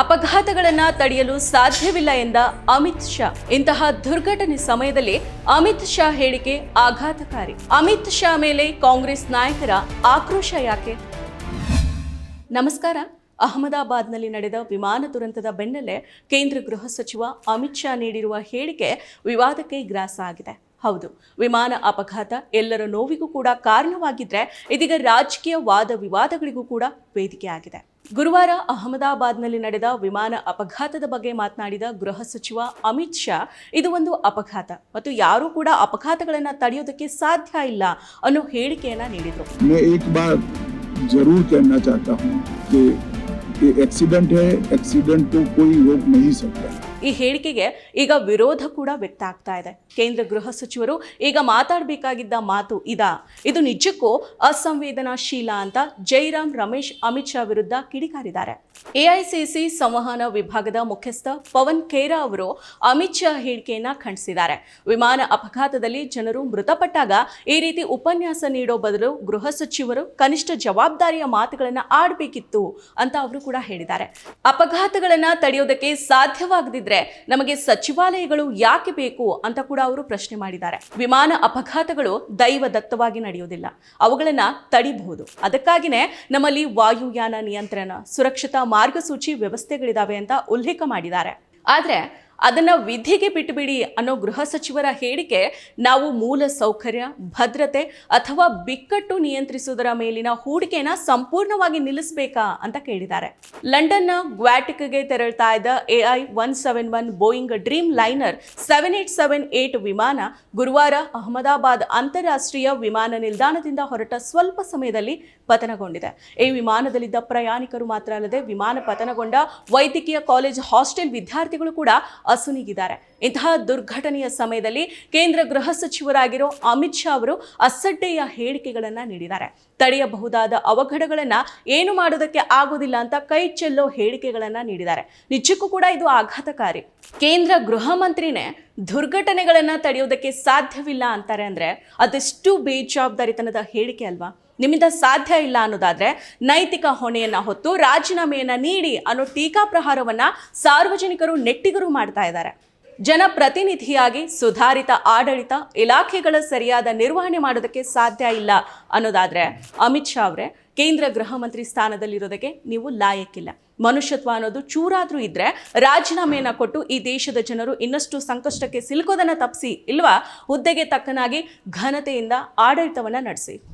ಅಪಘಾತಗಳನ್ನ ತಡೆಯಲು ಸಾಧ್ಯವಿಲ್ಲ ಎಂದ ಅಮಿತ್ ಶಾ. ಇಂತಹ ದುರ್ಘಟನೆ ಸಮಯದಲ್ಲಿ ಅಮಿತ್ ಶಾ ಹೇಳಿಕೆ ಆಘಾತಕಾರಿ. ಅಮಿತ್ ಶಾ ಮೇಲೆ ಕಾಂಗ್ರೆಸ್ ನಾಯಕರ ಆಕ್ರೋಶ ಯಾಕೆ? ನಮಸ್ಕಾರ. ಅಹಮದಾಬಾದ್ನಲ್ಲಿ ನಡೆದ ವಿಮಾನ ದುರಂತದ ಬೆನ್ನಲ್ಲೇ ಕೇಂದ್ರ ಗೃಹ ಸಚಿವ ಅಮಿತ್ ಶಾ ನೀಡಿರುವ ಹೇಳಿಕೆ ವಿವಾದಕ್ಕೆ ಗ್ರಾಸ ಆಗಿದೆ. ಹೌದು ವಿಮಾನ ಅಪಘಾತ ಎಲ್ಲರ ನೋವಿಗೂ ಕೂಡ ಕಾರಣವಾಗಿದ್ರೆ ಇದೀಗ ರಾಜಕೀಯ ವಾದ ವಿವಾದಗಳಿಗೂ ಕೂಡ ವೇದಿಕೆಯಾಗಿದೆ ಗುರುವಾರ ಅಹಮದಾಬಾದ್ನಲ್ಲಿ ನಡೆದ ವಿಮಾನ ಅಪಘಾತದ ಬಗ್ಗೆ ಮಾತನಾಡಿದ ಗೃಹ ಸಚಿವ ಅಮಿತ್ ಶಾ ಇದು ಒಂದು ಅಪಘಾತ ಮತ್ತು ಯಾರೂ ಕೂಡ ಅಪಘಾತಗಳನ್ನು ತಡೆಯೋದಕ್ಕೆ ಸಾಧ್ಯ ಇಲ್ಲ ಅನ್ನೋ ಹೇಳಿಕೆಯನ್ನ ನೀಡಿದರು मैं एक बार जरूर कहना चाहता हूँ कि ये एक्सीडेंट है एक्सीडेंट को कोई रोक नहीं सकता ಈ ಹೇಳಿಕೆಗೆ ಈಗ ವಿರೋಧ ಕೂಡ ವ್ಯಕ್ತ ಆಗ್ತಾ ಇದೆ. ಕೇಂದ್ರ ಗೃಹ ಸಚಿವರು ಈಗ ಮಾತಾಡಬೇಕಾಗಿದ್ದ ಮಾತು ಇದಾ. ಇದು ನಿಜಕ್ಕೂ ಅಸಂವೇದನಾಶೀಲ ಅಂತ ಜೈರಾಮ್ ರಮೇಶ್ ಅಮಿತ್ ಶಾ ವಿರುದ್ಧ ಕಿಡಿಕಾರಿದ್ದಾರೆ. ಎಐಸಿಸಿ ಸಂವಹನ ವಿಭಾಗದ ಮುಖ್ಯಸ್ಥ ಪವನ್ ಖೇರಾ ಅವರು ಅಮಿತ್ ಶಾ ಹೇಳಿಕೆಯನ್ನ ಖಂಡಿಸಿದ್ದಾರೆ. ವಿಮಾನ ಅಪಘಾತದಲ್ಲಿ ಜನರು ಮೃತಪಟ್ಟಾಗ ಈ ರೀತಿ ಉಪನ್ಯಾಸ ನೀಡೋ ಬದಲು ಗೃಹ ಸಚಿವರು ಕನಿಷ್ಠ ಜವಾಬ್ದಾರಿಯ ಮಾತುಗಳನ್ನು ಆಡಬೇಕಿತ್ತು ಅಂತ ಅವರು ಕೂಡ ಹೇಳಿದ್ದಾರೆ. ಅಪಘಾತಗಳನ್ನು ತಡೆಯೋದಕ್ಕೆ ಸಾಧ್ಯವಾಗದಿದ್ರೆ ನಮಗೆ ಸಚಿವಾಲಯಗಳು ಯಾಕೆ ಬೇಕು ಅಂತ ಕೂಡ ಅವರು ಪ್ರಶ್ನೆ ಮಾಡಿದ್ದಾರೆ. ವಿಮಾನ ಅಪಘಾತಗಳು ದೈವ ದತ್ತವಾಗಿ ನಡೆಯೋದಿಲ್ಲ ಅವುಗಳನ್ನ ತಡಿಬಹುದು. ಅದಕ್ಕಾಗಿನೇ ನಮ್ಮಲ್ಲಿ ವಾಯುಯಾನ ನಿಯಂತ್ರಣ, ಸುರಕ್ಷತಾ ಮಾರ್ಗಸೂಚಿ ವ್ಯವಸ್ಥೆಗಳಿದಾವೆ ಅಂತ ಉಲ್ಲೇಖ ಮಾಡಿದ್ದಾರೆ. ಆದ್ರೆ ಅದನ್ನ ವಿಧಿಗೆ ಬಿಟ್ಟುಬಿಡಿ ಅನ್ನೋ ಗೃಹ ಸಚಿವರ ಹೇಳಿಕೆ ನಾವು ಮೂಲ ಸೌಕರ್ಯ, ಭದ್ರತೆ ಅಥವಾ ಬಿಕ್ಕಟ್ಟು ನಿಯಂತ್ರಿಸುವುದರ ಮೇಲಿನ ಹೂಡಿಕೆನ ಸಂಪೂರ್ಣವಾಗಿ ನಿಲ್ಲಿಸಬೇಕಾ ಅಂತ ಕೇಳಿದ್ದಾರೆ. ಲಂಡನ್ನ ಗ್ವಾಟಿಕ್ಗೆ ತೆರಳ್ತಾ ಇದ್ದ AI one seven one Boeing Dreamliner seven eight seven eight ವಿಮಾನ ಗುರುವಾರ ಅಹಮದಾಬಾದ್ ಅಂತಾರಾಷ್ಟ್ರೀಯ ವಿಮಾನ ನಿಲ್ದಾಣದಿಂದ ಹೊರಟ ಸ್ವಲ್ಪ ಸಮಯದಲ್ಲಿ ಪತನಗೊಂಡಿದೆ. ಈ ವಿಮಾನದಲ್ಲಿದ್ದ ಪ್ರಯಾಣಿಕರು ಮಾತ್ರ ಅಲ್ಲದೆ ವಿಮಾನ ಪತನಗೊಂಡ ವೈದ್ಯಕೀಯ ಕಾಲೇಜ್ ಹಾಸ್ಟೆಲ್ ವಿದ್ಯಾರ್ಥಿಗಳು ಕೂಡ ಅಸುನೀಗಿದ್ದಾರೆ. ಇಂತಹ ದುರ್ಘಟನೆಯ ಸಮಯದಲ್ಲಿ ಕೇಂದ್ರ ಗೃಹ ಸಚಿವರಾಗಿರೋ ಅಮಿತ್ ಶಾ ಅವರು ಅಸಡ್ಡೆಯ ಹೇಳಿಕೆಗಳನ್ನು ನೀಡಿದ್ದಾರೆ. ತಡೆಯಬಹುದಾದ ಅವಘಡಗಳನ್ನು ಏನು ಮಾಡೋದಕ್ಕೆ ಆಗೋದಿಲ್ಲ ಅಂತ ಕೈ ಚೆಲ್ಲೋ ಹೇಳಿಕೆಗಳನ್ನು ನೀಡಿದ್ದಾರೆ. ನಿಜಕ್ಕೂ ಕೂಡ ಇದು ಆಘಾತಕಾರಿ. ಕೇಂದ್ರ ಗೃಹ ಮಂತ್ರಿನೇ ದುರ್ಘಟನೆಗಳನ್ನು ತಡೆಯೋದಕ್ಕೆ ಸಾಧ್ಯವಿಲ್ಲ ಅಂತಾರೆ ಅಂದ್ರೆ ಅದೆಷ್ಟು ಬೇಜವಾಬ್ದಾರಿತನದ ಹೇಳಿಕೆ ಅಲ್ವಾ? ನಿಮ್ಮಿಂದ ಸಾಧ್ಯ ಇಲ್ಲ ಅನ್ನೋದಾದ್ರೆ ನೈತಿಕ ಹೊಣೆಯನ್ನ ಹೊತ್ತು ರಾಜೀನಾಮೆಯನ್ನ ನೀಡಿ ಅನ್ನೋ ಟೀಕಾಪ್ರಹಾರವನ್ನ ಸಾರ್ವಜನಿಕರು ನೆಟ್ಟಿಗರು ಮಾಡ್ತಾ ಇದ್ದಾರೆ. ಜನಪ್ರತಿನಿಧಿಯಾಗಿ ಸುಧಾರಿತ ಆಡಳಿತ ಇಲಾಖೆಗಳ ಸರಿಯಾದ ನಿರ್ವಹಣೆ ಮಾಡೋದಕ್ಕೆ ಸಾಧ್ಯ ಇಲ್ಲ ಅನ್ನೋದಾದ್ರೆ ಅಮಿತ್ ಶಾ ಅವರೇ, ಕೇಂದ್ರ ಗೃಹ ಮಂತ್ರಿ ಸ್ಥಾನದಲ್ಲಿರೋದಕ್ಕೆ ನೀವು ಲಾಯಕ್ಕಿಲ್ಲ. ಮನುಷ್ಯತ್ವ ಅನ್ನೋದು ಚೂರಾದರೂ ಇದ್ರೆ ರಾಜೀನಾಮೆಯನ್ನ ಕೊಟ್ಟು ಈ ದೇಶದ ಜನರು ಇನ್ನಷ್ಟು ಸಂಕಷ್ಟಕ್ಕೆ ಸಿಲುಕೋದನ್ನ ತಪ್ಪಿಸಿ, ಇಲ್ವಾ? ಹುದ್ದೆಗೆ ತಕ್ಕನಾಗಿ ಘನತೆಯಿಂದ ಆಡಳಿತವನ್ನ ನಡೆಸಿ.